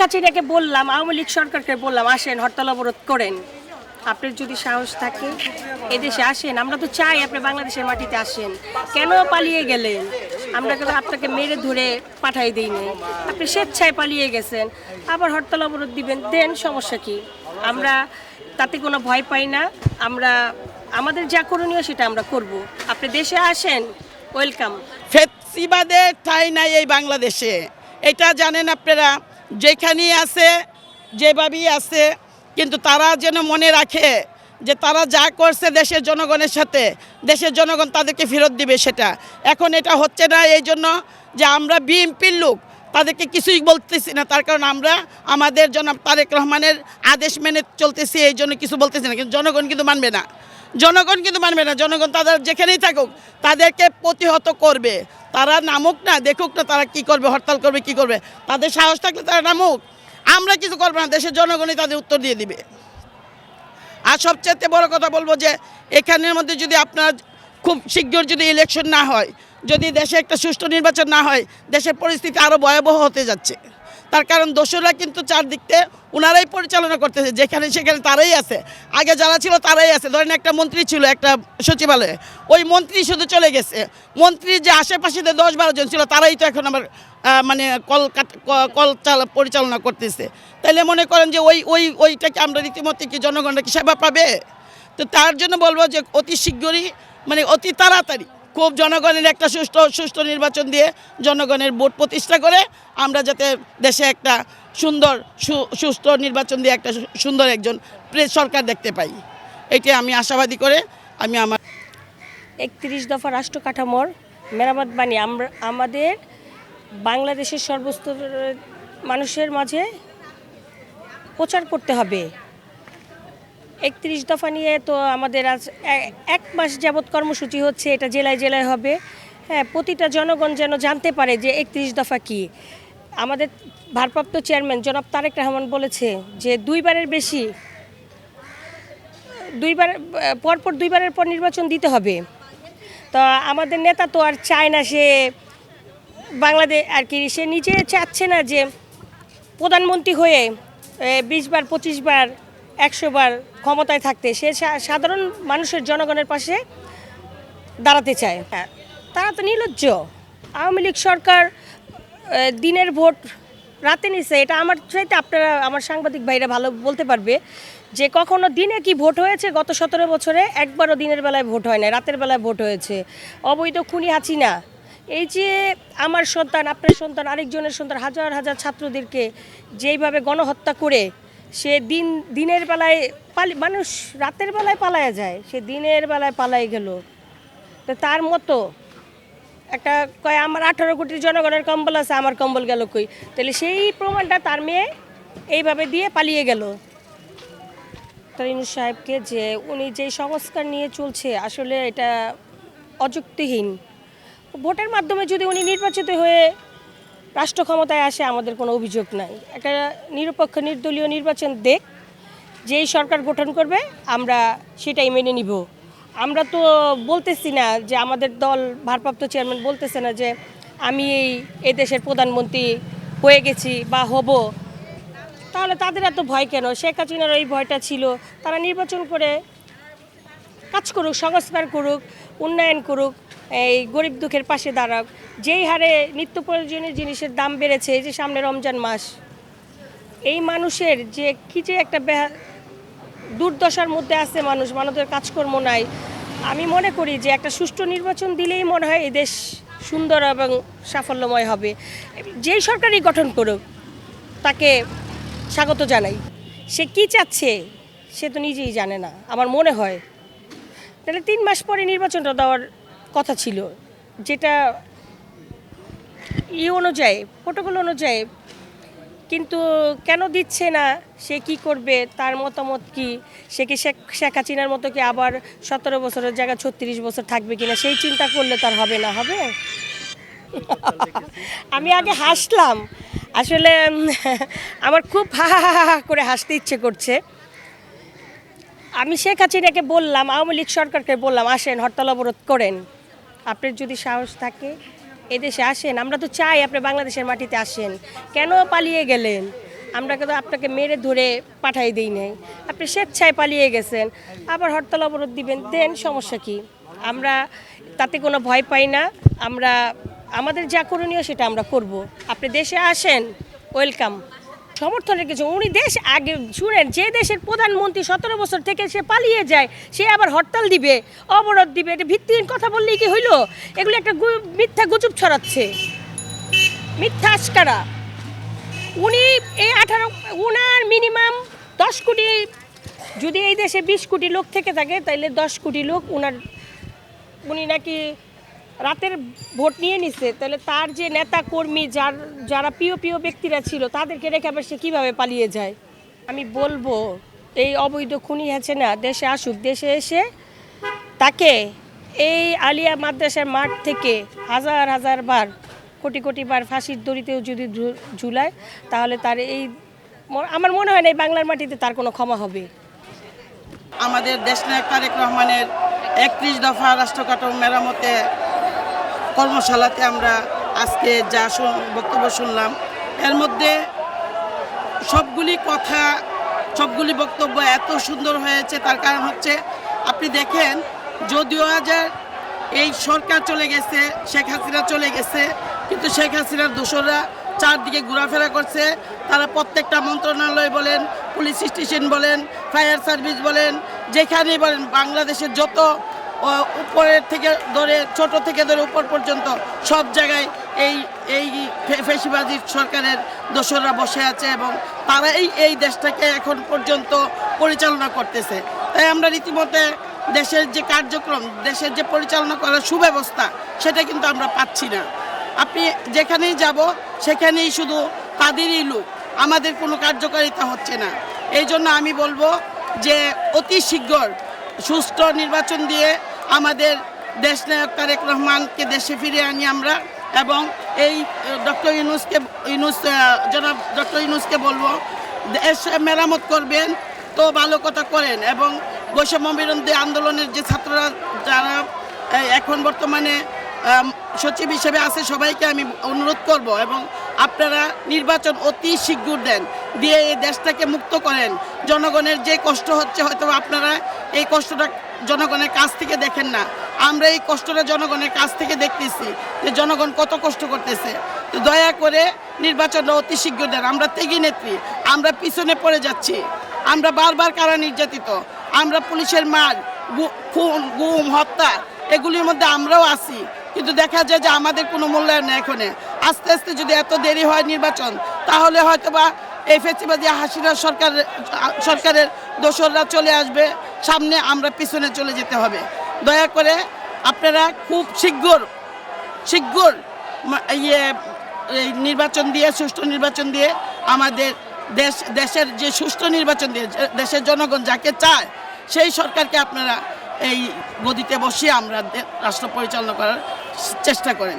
হাসিনাকে বললাম, আওয়ামী লীগ সরকারকে বললাম, আসেন হরতাল অবরোধ করেন। আপনার যদি সাহস থাকে, এদেশে আসেন। আমরা তো চাই আপনি বাংলাদেশের মাটিতে আসেন। কেন পালিয়ে গেলেন? আমরা কিন্তু আপনাকে মেরে ধরে পাঠাই দিইনি আপনি স্বেচ্ছায় পালিয়ে গেছেন। আবার হরতাল অবরোধ দিবেন, দেন সমস্যা কি? আমরা তাতে কোনো ভয় পাই না। আমরা, আমাদের যা করণীয় সেটা আমরা করব। আপনি দেশে আসেন, ওয়েলকাম। ফেসিবাদের ঠাই নাই এই বাংলাদেশে। এটা জানেন আপনারা যেখানেই আছে, যেভাবেই আছে, কিন্তু তারা যেন মনে রাখে যে তারা যা করছে দেশের জনগণের সাথে, দেশের জনগণ তাদেরকে ফেরত দিবে সেটা। এখন এটা হচ্ছে না এই জন্য যে আমরা বিএনপির লোক, তাদেরকে কিছুই বলতেছি না, তার কারণ আমরা আমাদের জনাব তারেক রহমানের আদেশ মেনে চলতেছি, এই জন্য কিছু বলতেছি না, কিন্তু জনগণ কিন্তু মানবে না। জনগণ কিন্তু মানবে না। জনগণ তাদের যেখানেই থাকুক, তাদেরকে প্রতিহত করবে। তারা নামুক না, দেখুক না তারা কি করবে, হরতাল করবে, কি করবে। তাদের সাহস থাকলে তারা নামুক। আমরা কিছু করব না, দেশের জনগণই তাদের উত্তর দিয়ে দিবে। আর সবচেয়ে বড় কথা বলব যে, এখানের মধ্যে যদি আপনার খুব শীঘ্র যদি ইলেকশন না হয়, যদি দেশে একটা সুষ্ঠু নির্বাচন না হয়, দেশের পরিস্থিতি আরও ভয়াবহ হতে যাচ্ছে। তার কারণ দোসররা কিন্তু চারদিকতে ওনারাই পরিচালনা করতেছে, যেখানে সেখানে তারাই আছে। আগে যারা ছিল তারাই আছে। ধরেন একটা মন্ত্রী ছিল, একটা সচিবালয়ে। ওই মন্ত্রী শুধু চলে গেছে। মন্ত্রী যে আশেপাশে যে দশ বারো জন ছিল, তারাই তো এখন আমার মানে কল কল চালা পরিচালনা করতেছে। তাইলে মনে করেন যে ওই ওই ওইটাকে আমরা রীতিমতো কি জনগণরা কি সেবা পাবে? তো তার জন্য বলব যে অতি শীঘ্রই মানে অতি তাড়াতাড়ি খুব জনগণের একটা সুষ্ঠু সুষ্ঠু নির্বাচন দিয়ে জনগণের ভোট প্রতিষ্ঠা করে আমরা যাতে দেশে একটা সুন্দর সুস্থ নির্বাচন দিয়ে একটা সুন্দর একজন প্রেস সরকার দেখতে পাই। এটি আমি আশাবাদী করে আমি আমার একত্রিশ দফা রাষ্ট্র কাঠামোর মেরামত বাণী। আমরা, আমাদের বাংলাদেশের সর্বস্তরের মানুষের মাঝে প্রচার করতে হবে। একত্রিশ দফা নিয়ে তো আমাদের আজ এক মাস যাবৎ কর্মসূচি হচ্ছে, এটা জেলায় জেলায় হবে। হ্যাঁ প্রতিটা জনগণ যেন জানতে পারে যে একত্রিশ দফা কি। আমাদের ভারপ্রাপ্ত চেয়ারম্যান জনাব তারেক রহমান বলেছে যে দুইবারের বেশি, দুইবার, পরপর দুইবারের পর নির্বাচন দিতে হবে। তো আমাদের নেতা তো আর চায় না সে বাংলাদেশ আর কি, সে নিজে চাচ্ছে না যে প্রধানমন্ত্রী হয়ে বিশ বার পঁচিশ বার একশো বার ক্ষমতায় থাকতে, সে সাধারণ মানুষের জনগণের পাশে দাঁড়াতে চায়। হ্যাঁ তারা তো নির্লজ্জ। আওয়ামী লীগ সরকার দিনের ভোট রাতে নিছে, এটা আমার চাইতে আপনারা, আমার সাংবাদিক ভাইরা ভালো বলতে পারবে যে কখনো দিনে কি ভোট হয়েছে? গত সতেরো বছরে একবারও দিনের বেলায় ভোট হয় না রাতের বেলায় ভোট হয়েছে। অবৈধ খুনি হাসিনা। এই যে আমার সন্তান, আপনার সন্তান, আরেকজনের সন্তান, হাজার হাজার ছাত্রদেরকে যেইভাবে গণহত্যা করে সে দিন, দিনের বেলায় পালি, মানুষ রাতের বেলায় পালায়া যায়, সে দিনের বেলায় পালাই গেল। তো তার মতো একটা কয়, আমার আঠারো কোটি জনগণের কম্বল আছে, আমার কম্বল গেল কই? তাহলে সেই প্রমাণটা তার মেয়ে এইভাবে দিয়ে পালিয়ে গেল। তরিনুর সাহেবকে যে উনি যে সংস্কার নিয়ে চলছে, আসলে এটা অযুক্তিহীন। ভোটের মাধ্যমে যদি উনি নির্বাচিত হয়ে রাষ্ট্র ক্ষমতায় আসে আমাদের কোনো অভিযোগ নাই। একটা নিরপেক্ষ নির্দলীয় নির্বাচন দেখ, যেই সরকার গঠন করবে, আমরা সেটাই মেনে নিব। আমরা তো বলতেছি না যে আমাদের দল ভারপ্রাপ্ত চেয়ারম্যান বলতেছে না যে আমি এই এই দেশের প্রধানমন্ত্রী হয়ে গেছি বা হব। তাহলে তাদের এত ভয় কেন? শেখ হাসিনার ওই ভয়টা ছিল। তারা নির্বাচন করে কাজ করুক, সংস্কার করুক, উন্নয়ন করুক এই গরিব দুঃখের পাশে দাঁড়াক। যেই হারে নিত্য প্রয়োজনীয় জিনিসের দাম বেড়েছে, এই যে সামনে রমজান মাস, এই মানুষের যে কি যে একটা দুর্দশার মধ্যে আছে মানুষ মানুষের কাজকর্ম নাই। আমি মনে করি যে একটা সুষ্ঠু নির্বাচন দিলেই মনে হয় এই দেশ সুন্দর এবং সাফল্যময় হবে। যেই সরকারই গঠন করুক, তাকে স্বাগত জানাই। সে কি চাচ্ছে, সে তো নিজেই জানে না, আমার মনে হয়। তাহলে তিন মাস পরে নির্বাচনটা দেওয়ার কথা ছিল, যেটা ই অনুযায়ী প্রোটোকল অনুযায়ী, কিন্তু কেন দিচ্ছে না, সে কি করবে, তার মতামত কি, সে কি শেখ হাসিনার মতো কি আবার সতেরো বছরের জায়গায় ছত্রিশ বছর থাকবে কিনা, সেই চিন্তা করলে তার হবে না, হবে? আমি আগে হাসলাম। আসলে আমার খুব হা হা, করে হাসতে ইচ্ছে করছে। আমি শেখ হাসিনাকে বললাম, আওয়ামী লীগ সরকারকে বললাম, আসেন, হরতাল অবরোধ করেন। আপনার যদি সাহস থাকে, এদেশে আসেন। আমরা তো চাই আপনি বাংলাদেশের মাটিতে আসেন। কেন পালিয়ে গেলেন? আমরা কিন্তু আপনাকে মেরে ধরে পাঠাই দিই নাই। আপনি স্বেচ্ছায় পালিয়ে গেছেন। আবার হরতাল অবরোধ দিবেন, দেন সমস্যা কি? আমরা তাতে কোনো ভয় পাই না। আমরা, আমাদের যা করণীয় সেটা আমরা করব। আপনি দেশে আসেন, ওয়েলকাম। সমর্থনের কিছু। উনি দেশ আগে শুনেন, যে দেশের প্রধানমন্ত্রী সতেরো বছর থেকে সে পালিয়ে যায়, সে আবার হরতাল দিবে, অবরোধ দিবে, এটা ভিত্তিহীন কথা বললেই কি হইল? এগুলো একটা মিথ্যা গুজব ছড়াচ্ছে। মিথ্যা আস্কারা উনি এই আঠারো, উনার মিনিমাম দশ কোটি, যদি এই দেশে বিশ কোটি লোক থেকে থাকে তাহলে দশ কোটি লোক উনার, উনি নাকি রাতের ভোট নিয়ে নিছে, তাহলে তার যে নেতা কর্মী যার, যারা প্রিয় প্রিয় ব্যক্তিরা ছিল, তাদেরকে রেখে আবার সে কীভাবে পালিয়ে যায়? আমি বলব, এই অবৈধ খুনি আছে না, দেশে আসুক, দেশে এসে তাকে এই আলিয়া মাদ্রাসার মাঠ থেকে হাজার হাজার বার, কোটি কোটি বার ফাঁসির দড়িতেও যদি ঝুলায়, তাহলে তার এই আমার মনে হয় না এই বাংলার মাটিতে তার কোনো ক্ষমা হবে। আমাদের দেশনায়ক তারেক রহমানের একত্রিশ দফা রাষ্ট্র মেরামতে কর্মশালাতে আমরা আজকে যা বক্তব্য শুনলাম, এর মধ্যে সবগুলি কথা, সবগুলি বক্তব্য এত সুন্দর হয়েছে, তার কারণ হচ্ছে আপনি দেখেন, যদিও হাজার এই সরকার চলে গেছে, শেখ হাসিনা চলে গেছে, কিন্তু শেখ হাসিনার দোসররা চারদিকে ঘোরাফেরা করছে, তারা প্রত্যেকটা মন্ত্রণালয় বলেন, পুলিশ স্টেশন বলেন, ফায়ার সার্ভিস বলেন, যেখানেই বলেন, বাংলাদেশের যত উপরের থেকে ধরে, ছোট থেকে ধরে উপর পর্যন্ত সব জায়গায় এই এই ফে- ফেসিবাদী সরকারের দোসররা বসে আছে এবং তারাই এই দেশটাকে এখন পর্যন্ত পরিচালনা করতেছে। তাই আমরা রীতিমতে দেশের যে কার্যক্রম, দেশের যে পরিচালনা করার সুব্যবস্থা, সেটা কিন্তু আমরা পাচ্ছি না। আপনি যেখানেই যাব, সেখানেই শুধু তাদেরই লোক, আমাদের কোনো কার্যকারিতা হচ্ছে না। এই জন্য আমি বলব যে অতি শীঘ্র সুষ্ঠু নির্বাচন দিয়ে আমাদের দেশনায়ক তারেক রহমানকে দেশে ফিরিয়ে আনি আমরা এবং এই ডক্টর ইউনুসকে, ইউনুস জনাব ডক্টর ইউনুসকে বলব, দেশ মেরামত করবেন, তো ভালো কথা করেন এবং বৈষম্য বিরোধী আন্দোলনের যে ছাত্ররা যারা এখন বর্তমানে সচিব হিসেবে আছে, সবাইকে আমি অনুরোধ করব এবং আপনারা নির্বাচন অতি শীঘ্র দেন, দিয়ে এই দেশটাকে মুক্ত করেন। জনগণের যে কষ্ট হচ্ছে, হয়তো আপনারা এই কষ্টটা জনগণের কাছ থেকে দেখেন না। আমরা এই কষ্টটা জনগণের কাছ থেকে দেখতেছি যে জনগণ কত কষ্ট করতেছে। তো দয়া করে নির্বাচনটা অতি শীঘ্র দেন। আমরা ত্যাগী নেত্রী, আমরা পিছনে পড়ে যাচ্ছি। আমরা বারবার কারা নির্যাতিত, আমরা পুলিশের মার খুন, গুম, হত্যা, এগুলির মধ্যে আমরাও আছি। কিন্তু দেখা যায় যে আমাদের কোনো মূল্যায়ন নেই এখানে। আস্তে আস্তে যদি এত দেরি হয় নির্বাচন, তাহলে হয়তো বা এই ফেসিবাদী হাসিনা সরকার সরকারের দোসররা চলে আসবে। সামনে আমরা পিছনে চলে যেতে হবে। দয়া করে আপনারা খুব শীঘ্র শীঘ্র ইয়ে এই নির্বাচন দিয়ে, সুষ্ঠু নির্বাচন দিয়ে আমাদের দেশ, দেশের যে সুষ্ঠু নির্বাচন দিয়ে দেশের জনগণ যাকে চায়, সেই সরকারকে আপনারা এই গদিতে বসিয়ে আমরা রাষ্ট্র পরিচালনা করার চেষ্টা করেন।